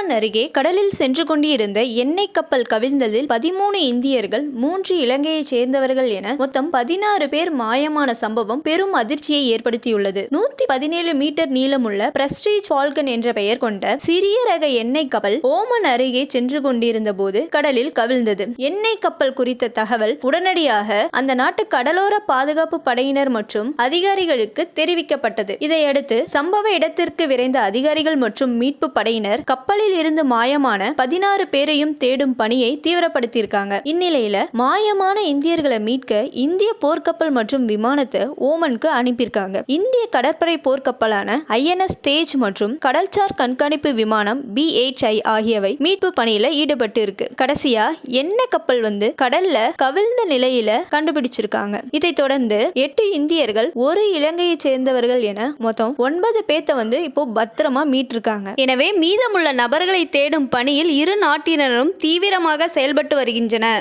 Oman அருகே கடலில் சென்று கொண்டிருந்த எண்ணெய் கப்பல் கவிழ்ந்ததில் பதிமூணு இந்தியர்கள் மூன்று இலங்கையைச் சேர்ந்தவர்கள் என மொத்தம் பதினாறு பேர் மாயமான சம்பவம் பெரும் அதிர்ச்சியை ஏற்படுத்தியுள்ளது. நூத்தி பதினேழு மீட்டர் நீளமுள்ள பிரஸ்டீஜ் ஃபால்கன் என்ற பெயர் கொண்ட சிறிய ரக எண்ணெய் கப்பல் ஓமன் அருகே சென்று கொண்டிருந்த போது கடலில் கவிழ்ந்தது. எண்ணெய் கப்பல் குறித்த தகவல் உடனடியாக அந்த நாட்டு கடலோர பாதுகாப்பு படையினர் மற்றும் அதிகாரிகளுக்கு தெரிவிக்கப்பட்டது. இதையடுத்து சம்பவ இடத்திற்கு விரைந்த அதிகாரிகள் மற்றும் மீட்பு படையினர் கப்பலில் இருந்து மாயமான பதினாறு பேரையும் தேடும் பணியை தீவிரப்படுத்தியிருக்காங்க. இந்நிலையில மாயமான இந்தியர்களை மீட்க இந்திய போர்க்கப்பல் மற்றும் விமானத்தை ஓமனுக்கு அனுப்பியிருக்காங்க. இந்திய கடற்படை போர்க்கப்பலான ஐஎன்எஸ் தேஜ் மற்றும் கடல்சார் கண்காணிப்பு விமானம் பிஹெச்ஐ ஆகியவை மீட்பு பணியில ஈடுபட்டு இருக்கு கடைசியா எண்ணெய் கப்பல் வந்து கடல்ல கவிழ்ந்த நிலையில கண்டுபிடிச்சிருக்காங்க. இதைத் தொடர்ந்து எட்டு இந்தியர்கள் ஒரு இலங்கையைச் சேர்ந்தவர்கள் என மொத்தம் ஒன்பது பேத்த வந்து இப்போ பத்திரமா மீட்டிருக்காங்க. எனவே மீதமுள்ள நபர் தேடும் பணியில் இரு நாட்டினரும் தீவிரமாக செயல்பட்டு வருகின்றனர்.